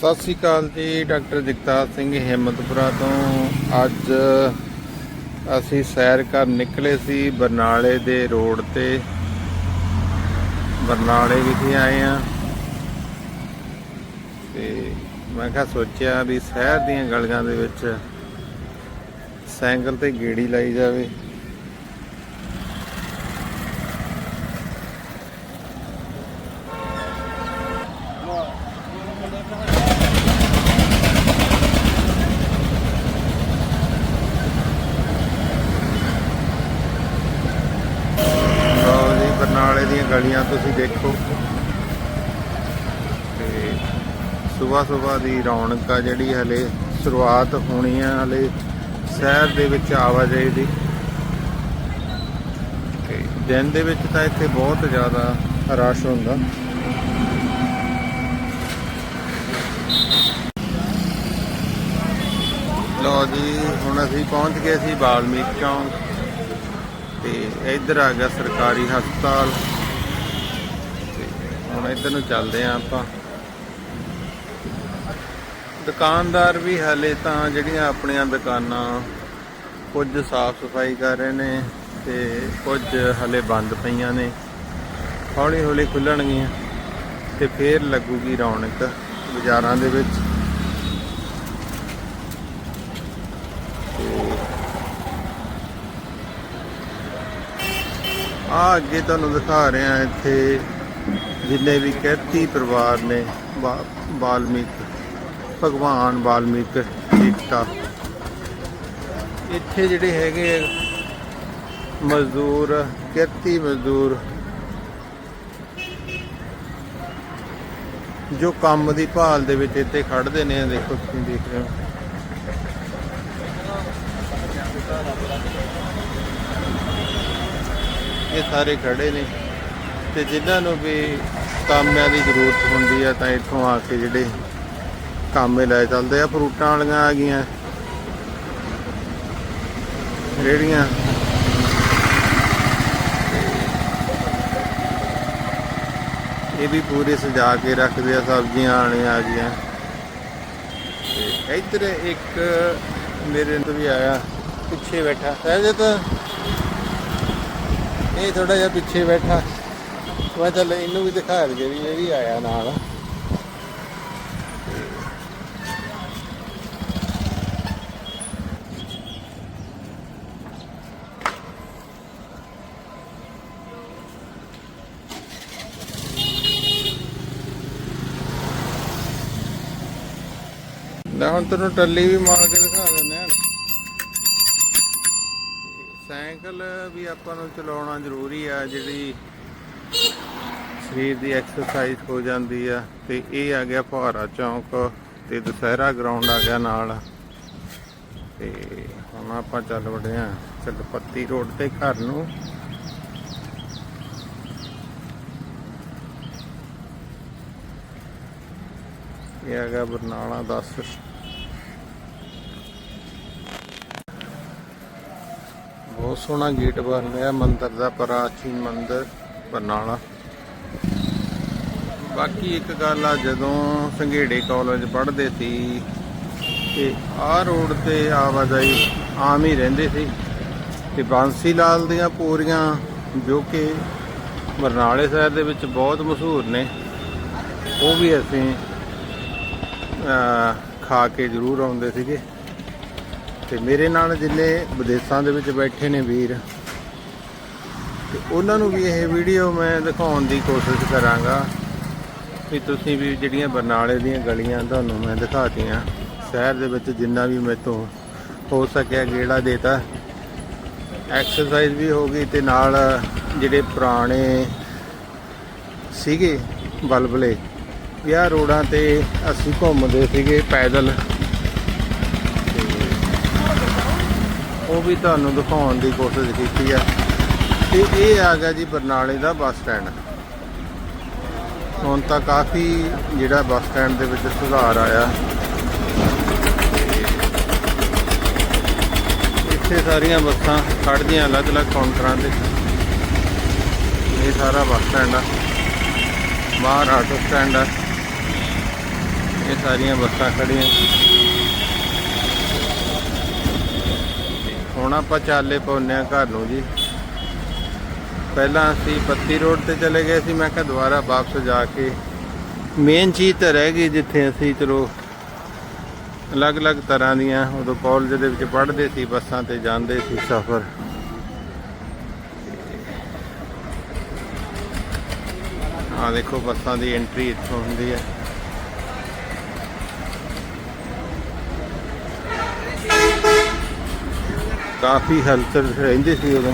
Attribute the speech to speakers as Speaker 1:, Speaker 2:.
Speaker 1: ਸਤਿ ਸ੍ਰੀ ਅਕਾਲ ਜੀ, ਡਾਕਟਰ ਜਗਤਾਰ ਸਿੰਘ ਹਿੰਮਤਪੁਰਾ ਤੋਂ। ਅੱਜ ਅਸੀਂ ਸੈਰ ਕਰ ਨਿਕਲੇ ਸੀ, ਬਰਨਾਲੇ ਦੇ ਰੋਡ ਤੇ। ਬਰਨਾਲੇ ਵਿਖੇ ਆਏ ਆ ਤੇ ਮੈਂ ਕਿਹਾ ਸੋਚਿਆ ਵੀ ਸ਼ਹਿਰ ਦੀਆਂ ਗਲੀਆਂ ਦੇ ਵਿੱਚ ਸਾਈਕਲ ਤੇ ਗੇੜੀ ਲਾਈ ਜਾਵੇ। ਜੀ ਦੀਆਂ ਗਲੀਆਂ ਤੁਸੀਂ ਦੇਖੋ। ਤੇ ਸਵੇਰ ਸਵੇਰ ਦੀ ਰੌਣਕ ਆ ਜਿਹੜੀ ਹਲੇ ਸ਼ੁਰੂਆਤ ਹੋਣੀ ਆ, ਹਲੇ ਸ਼ਹਿਰ ਦੇ ਵਿੱਚ ਆਵਾਜਾਈ ਦੀ। ਤੇ ਦਿਨ ਦੇ ਵਿੱਚ ਤਾਂ ਇੱਥੇ ਬਹੁਤ ਜ਼ਿਆਦਾ ਰਸ਼ ਹੁੰਦਾ। ਲਓ ਜੀ, ਹੁਣ ਅਸੀਂ ਪਹੁੰਚ ਗਏ ਸੀ ਬਾਲਮੀਕ ਚੌਂਕ। ਤੇ ਇੱਧਰ ਆ ਗਿਆ ਸਰਕਾਰੀ ਹਸਪਤਾਲ। ਤੇ ਹੁਣ ਇੱਧਰ ਨੂੰ ਚੱਲਦੇ ਆਂ ਆਪਾਂ। ਦੁਕਾਨਦਾਰ ਵੀ ਹਲੇ ਤਾਂ ਜਿਹੜੀਆਂ ਆਪਣੀਆਂ ਦੁਕਾਨਾਂ ਕੁਝ ਸਾਫ਼ ਸਫ਼ਾਈ ਕਰ ਰਹੇ ਨੇ ਤੇ ਕੁਝ ਹਲੇ ਬੰਦ ਪਈਆਂ ਨੇ। ਹੌਲੀ ਹੌਲੀ ਖੁੱਲਣਗੀਆਂ ਤੇ ਫੇਰ ਲੱਗੂਗੀ ਰੌਣਕ ਬਾਜ਼ਾਰਾਂ ਦੇ ਵਿੱਚ। ਆ ਅੱਗੇ ਤੁਹਾਨੂੰ ਦਿਖਾ ਰਿਹਾ ਇੱਥੇ ਜਿੰਨੇ ਵੀ ਕੈਤੀ ਪਰਿਵਾਰ ਨੇ, ਬਾ- ਬਾਲਮੀਕ, ਭਗਵਾਨ ਬਾਲਮੀਕ, ਏਕਤਾ। ਇੱਥੇ ਜਿਹੜੇ ਹੈਗੇ ਮਜ਼ਦੂਰ, ਕੈਤੀ ਮਜ਼ਦੂਰ, ਜੋ ਕੰਮ ਦੀ ਭਾਲ ਦੇ ਵਿੱਚ ਇੱਥੇ ਖੜਦੇ ਨੇ, ਦੇਖੋ ਤੁਸੀਂ ਦੇਖ ਰਹੇ ਹੋ। ਇਹ ਸਾਰੇ ਖੜੇ ਨੇ ਤੇ ਜਿਨ੍ਹਾਂ ਨੂੰ ਵੀ ਕਾਮਿਆਂ ਦੀ ਜ਼ਰੂਰਤ ਹੁੰਦੀ ਆ ਤਾਂ ਇੱਥੋਂ ਆ ਕੇ ਜਿਹੜੇ ਕਾਮੇ ਲੈ ਚੱਲਦੇ ਆ, ਫਰੂਟਾਂ ਵਾਲੀਆਂ ਆ ਗਈਆਂ। ਰੇੜੀਆਂ। ਇਹ ਵੀ ਪੂਰੇ ਸਜਾ ਕੇ ਰੱਖਦੇ ਆ, ਸਬਜ਼ੀਆਂ ਆਣੀਆਂ ਆ ਗਈਆਂ। ਤੇ ਇੱਧਰ ਇੱਕ ਮੇਰੇ ਤੋਂ ਵੀ ਆਇਆ, ਪਿੱਛੇ ਬੈਠਾ। ਸਹਿਜਤ ਇਹ ਥੋੜਾ ਜਿਹਾ ਪਿੱਛੇ ਬੈਠਾ। ਮੈਂ ਚੱਲ ਇਹਨੂੰ ਵੀ ਦਿਖਾ ਦਈਏ ਵੀ ਇਹ ਵੀ ਆਇਆ ਨਾਲ। ਲੈ ਹੁਣ ਤੈਨੂੰ ਟੱਲੀ ਵੀ ਮਾਰ ਕੇ ਦਿਖਾ ਦਿੰਦੇ ਆ। ਸਾਈਕਲ ਵੀ ਆਪਾਂ ਨੂੰ ਚਲਾਉਣਾ ਜ਼ਰੂਰੀ ਆ, ਜਿਹੜੀ ਸਰੀਰ ਦੀ ਐਕਸਰਸਾਈਜ਼ ਹੋ ਜਾਂਦੀ ਆ, ਤੇ ਇਹ ਆ ਗਿਆ ਫੁਹਾਰਾ ਚੌਂਕ ਤੇ ਦੁਸਹਿਰਾ ਗਰਾਊਂਡ ਆ ਗਿਆ ਨਾਲ। ਤੇ ਹੁਣ ਆਪਾਂ ਚੱਲ ਵੜੇ ਆ ਚੱਲਪੱਤੀ ਰੋਡ ਤੇ ਘਰ ਨੂੰ। ਇਹ ਆ ਗਿਆ ਬਰਨਾਲਾ 10 ਬਹੁਤ ਸੋਹਣਾ ਗੇਟ ਬਣ ਰਿਹਾ ਮੰਦਿਰ ਦਾ ਪ੍ਰਾਚੀਨ ਮੰਦਿਰ, ਬਰਨਾਲਾ। ਬਾਕੀ ਇੱਕ ਗੱਲ ਆ, ਜਦੋਂ ਸੰਘੇੜੇ ਕਾਲਜ ਪੜ੍ਹਦੇ ਸੀ ਤੇ ਆਹ ਰੋਡ ਤੇ ਆਵਾਜਾਈ ਆਮ ਹੀ ਰਹਿੰਦੇ ਸੀ ਤੇ ਬਾਂਸੀ ਲਾਲ ਦੀਆਂ ਪੂਰੀਆਂ ਜੋ ਕਿ ਬਰਨਾਲੇ ਸ਼ਹਿਰ ਦੇ ਵਿੱਚ ਬਹੁਤ ਮਸ਼ਹੂਰ ਨੇ, ਉਹ ਵੀ ਅਸੀਂ ਖਾ ਕੇ ਜ਼ਰੂਰ ਆਉਂਦੇ ਸੀਗੇ। ਤੇ ਮੇਰੇ ਨਾਲ ਜਿੰਨੇ ਵਿਦੇਸ਼ਾਂ ਦੇ ਵਿੱਚ ਬੈਠੇ ਨੇ ਵੀਰ, ਤੇ ਉਹਨਾਂ ਨੂੰ ਵੀ ਇਹ ਵੀਡੀਓ ਮੈਂ ਦਿਖਾਉਣ ਦੀ ਕੋਸ਼ਿਸ਼ ਕਰਾਂਗਾ ਵੀ ਤੁਸੀਂ ਵੀ ਜਿਹੜੀਆਂ ਬਰਨਾਲੇ ਦੀਆਂ ਗਲੀਆਂ ਤੁਹਾਨੂੰ ਮੈਂ ਦਿਖਾਤੀਆਂ, ਸ਼ਹਿਰ ਦੇ ਵਿੱਚ ਜਿੰਨਾ ਵੀ ਮੇਰੇ ਤੋਂ ਹੋ ਸਕਿਆ ਗੇੜਾ ਦੇਤਾ। ਐਕਸਰਸਾਈਜ਼ ਵੀ ਹੋ ਗਈ ਤੇ ਨਾਲ ਜਿਹੜੇ ਪੁਰਾਣੇ ਸੀਗੇ ਬਲਬਲੇ, ਵਿਆਹ ਰੋਡਾਂ ਤੇ ਅਸੀਂ ਘੁੰਮਦੇ ਸੀਗੇ ਪੈਦਲ। ਉਹ ਵੀ ਤੁਹਾਨੂੰ ਦਿਖਾਉਣ ਦੀ ਕੋਸ਼ਿਸ਼ ਕੀਤੀ ਆ। ਤੇ ਇਹ ਆ ਗਿਆ ਜੀ ਬਰਨਾਲੇ ਦਾ ਬੱਸ ਸਟੈਂਡ। ਹੁਣ ਤਾਂ ਕਾਫੀ ਜਿਹੜਾ ਬੱਸ ਸਟੈਂਡ ਦੇ ਵਿੱਚ ਸੁਧਾਰ ਆਇਆ। ਇੱਥੇ ਸਾਰੀਆਂ ਬੱਸਾਂ ਖੜ੍ਹਦੀਆਂ ਅਲੱਗ-ਅਲੱਗ ਕਾਊਂਟਰਾਂ ਤੇ। ਇਹ ਸਾਰਾ ਬੱਸ ਸਟੈਂਡ ਆ। ਬਾਹਰ ਆਟੋ ਸਟੈਂਡ ਆ। ਇਹ ਸਾਰੀਆਂ ਬੱਸਾਂ ਖੜੀਆਂ ਹੁਣ ਆਪਾਂ ਚਾਲੇ ਪਾਉਂਦੇ ਹਾਂ ਘਰ ਨੂੰ ਜੀ। ਪਹਿਲਾਂ ਅਸੀਂ ਪੱਤੀ ਰੋਡ ਤੇ ਚਲੇ ਗਏ ਸੀ, ਮੈਂ ਕਿਹਾ ਦੁਬਾਰਾ ਵਾਪਸ ਜਾ ਕੇ। ਮੇਨ ਚੀਜ਼ ਤਾਂ ਰਹਿ ਗਈ ਜਿੱਥੇ ਅਸੀਂ ਚਲੋ ਅਲੱਗ-ਅਲੱਗ ਤਰ੍ਹਾਂ ਦੀਆਂ, ਉਦੋਂ ਕਾਲਜ ਦੇ ਵਿੱਚ ਪੜ੍ਹਦੇ ਸੀ, ਬੱਸਾਂ ਤੇ ਜਾਂਦੇ ਸੀ ਸਫ਼ਰ। ਆ ਦੇਖੋ ਬੱਸਾਂ ਦੀ ਐਂਟਰੀ ਇੱਥੋਂ ਹੁੰਦੀ ਹੈ। ਕਾਫੀ ਹਲਚਲ ਰਹਿੰਦੇ ਸੀ ਉਦੋਂ।